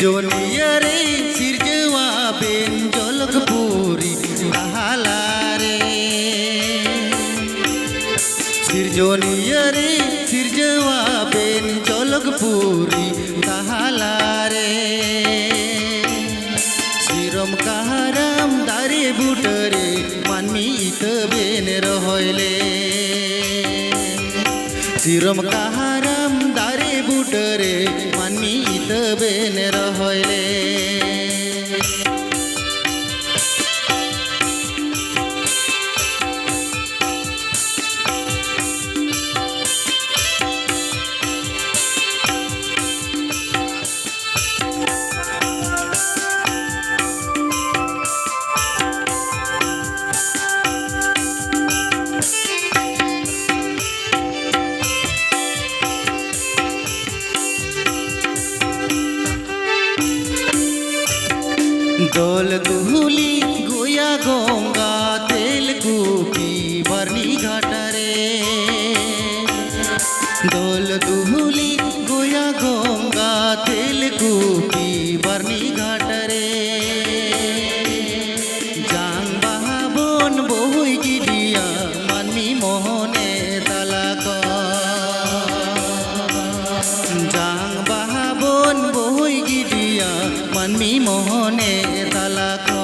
সৃজনীয়রে সৃজवा Ben জলকপুরি তাহালারে সৃজনীয়রে সৃজवा Ben জলকপুরি তাহালারে শিরম কাহারাম দারে বুটরে মানমি ইত Ben রহলে শিরম কাহারাম মানমি ইত Ben দোল গুহুলি मनमी मोहने तला को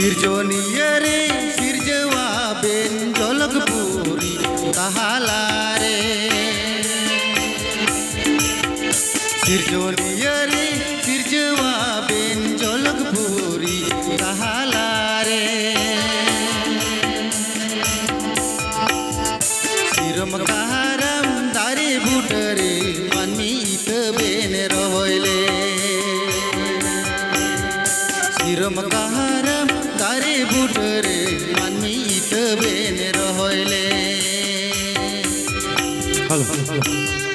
সৃজনীয়রে সৃজवा বেন জলকপুরি তাহালারে সৃজনীয়রে সৃজवा বেন জলকপুরি তাহালারে শিরম কাহারাম দারে বুটরে মানিত বেন রহলে শিরম কাহারাম তারে বুটরে মানিত বেন রহলে দোল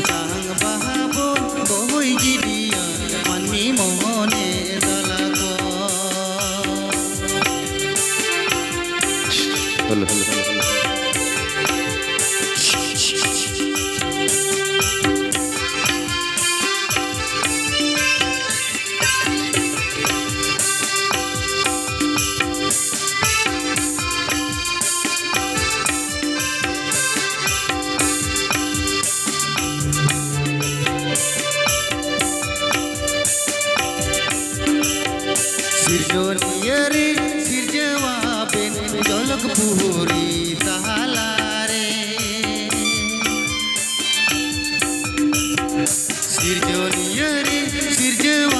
জাং বাহাবন বই গিডিয়া মানমি মোহনে তালাক সৃজনীয়রে সৃজवा বেন জলকপুরি তাহালারে সৃজনীয়রে সৃজवा বেন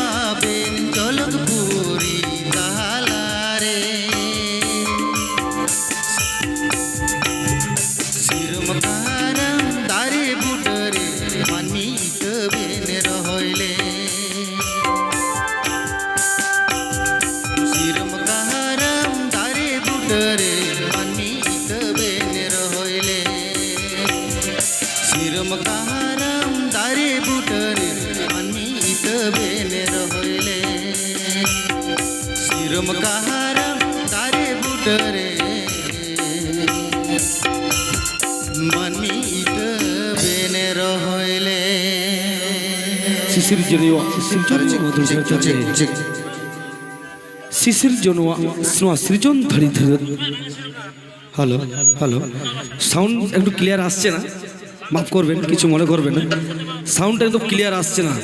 শিশির জনুয়া শিশির জনুয়া সৃজন ধরি ধর হ্যালো হ্যালো সাউন্ড একটু ক্লিয়ার আসছে না? মাফ করবেন কিছু মনে করবেন না। সাউন্ডটা একদম ক্লিয়ার আসছে না।